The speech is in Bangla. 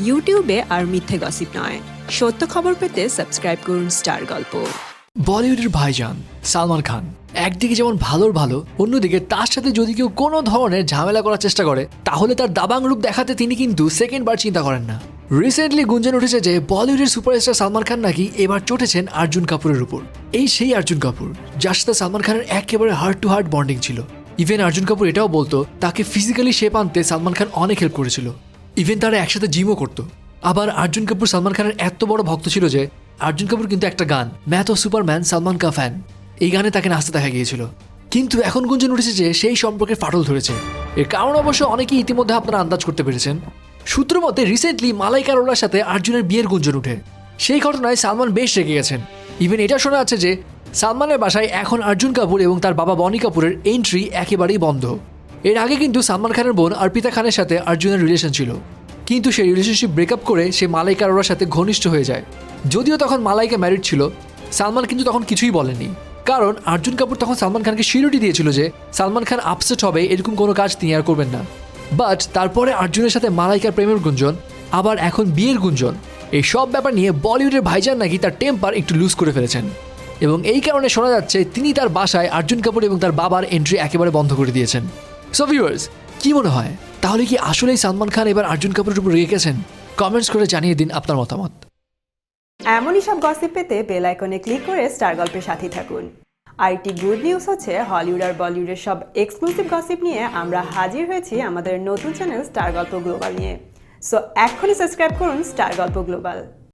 ইউটিউবে আর মিথ্যে গসিপ নয়। সত্য খবর পেতে সাবস্ক্রাইব করুন স্টার গল্প বলিউডের ভাইজান সালমান খান একদিকে যেমন ভালোর ভালো, অন্যদিকে তার সাথে যদি কেউ কোনো ধরনের ঝামেলা করার চেষ্টা করে, তাহলে তার দাবাং রূপ দেখাতে তিনি কিন্তু সেকেন্ড বার চিন্তা করেন না। রিসেন্টলি গুঞ্জন উঠেছে যে বলিউডের সুপারস্টার সালমান খান নাকি এবার চটেছেন অর্জুন কাপুরের উপর। এই সেই অর্জুন কাপুর, যার সাথে সালমান খানের একেবারে হার্ট টু হার্ট বন্ডিং ছিল। ইভেন অর্জুন কাপুর এটাও বলতো, তাকে ফিজিক্যালি শেপ আনতে সালমান খান অনেক হেল্প করেছিল। ইভেন তারা একসাথে জিমও করতো। আবার অর্জুন কাপুর, সালমান খানের এত বড় ভক্ত ছিল যে, অর্জুন কাপুর কিন্তু একটা গান ম্যাথ ও সুপারম্যান সালমান কা ফ্যান এই গানে তাকে নাচতে দেখা গিয়েছিল। কিন্তু এখন গুঞ্জন উঠেছে যে, সেই সম্পর্কে ফাটল ধরেছে। এর কারণ অবশ্য অনেকেই ইতিমধ্যে আপনারা আন্দাজ করতে পেরেছেন। সূত্র মতে রিসেন্টলি মালাইকা রোলার সাথে অর্জুনের বিয়ের গুঞ্জন উঠে। সেই ঘটনায় সালমান বেশ রেগে গেছেন। ইভেন এটা শোনা যাচ্ছে যে, সালমানের বাসায় এখন অর্জুন কাপুর এবং তার বাবা বনি কাপুরের এন্ট্রি একেবারেই বন্ধ। এর আগে কিন্তু সালমান খানের বোন অর্পিতা খানের সাথে অর্জুনের রিলেশন ছিল। কিন্তু সেই রিলেশনশিপ ব্রেকআপ করে সে মালাইকা আরোরার সাথে ঘনিষ্ঠ হয়ে যায়। যদিও তখন মালাইকা ম্যারিড ছিল, সালমান কিন্তু তখন কিছুই বলেনি কারণ অর্জুন কাপুর তখন সালমান খানকে শিরুটি দিয়েছিল যে সালমান খান আপসেট হবে, এরকম কোনো কাজ তিনি আর করবেন না। বাট তারপরে অর্জুনের সাথে মালাইকার প্রেমের গুঞ্জন, আবার এখন বিয়ের গুঞ্জন। এই সব ব্যাপার নিয়ে বলিউডের ভাইজান নাকি তার টেম্পার একটু লুজ করে ফেলেছেন। এবং এই কারণে শোনা যাচ্ছে তিনি তার বাসায় অর্জুন কাপুর এবং তার বাবার এন্ট্রি একেবারে বন্ধ করে দিয়েছেন। সো ভিউয়ার্স কি মনে হয়? তাহলে কি আসলেই সালমান খান এবার অর্জুন কাপুরের উপর রেগে গেছেন? কমেন্টস করে জানিয়ে দিন আপনার মতামত। এমনই সব গসিপ পেতে বেল আইকনে ক্লিক করে স্টার গল্পের সাথেই থাকুন। একটি গুড নিউজ হচ্ছে হলিউড আর বলিউডের সব এক্সক্লুসিভ গসিপ নিয়ে আমরা হাজির হয়েছি আমাদের নতুন চ্যানেল স্টার গল্প গ্লোবাল নিয়ে। সো এখনই সাবস্ক্রাইব করুন স্টার গল্প গ্লোবাল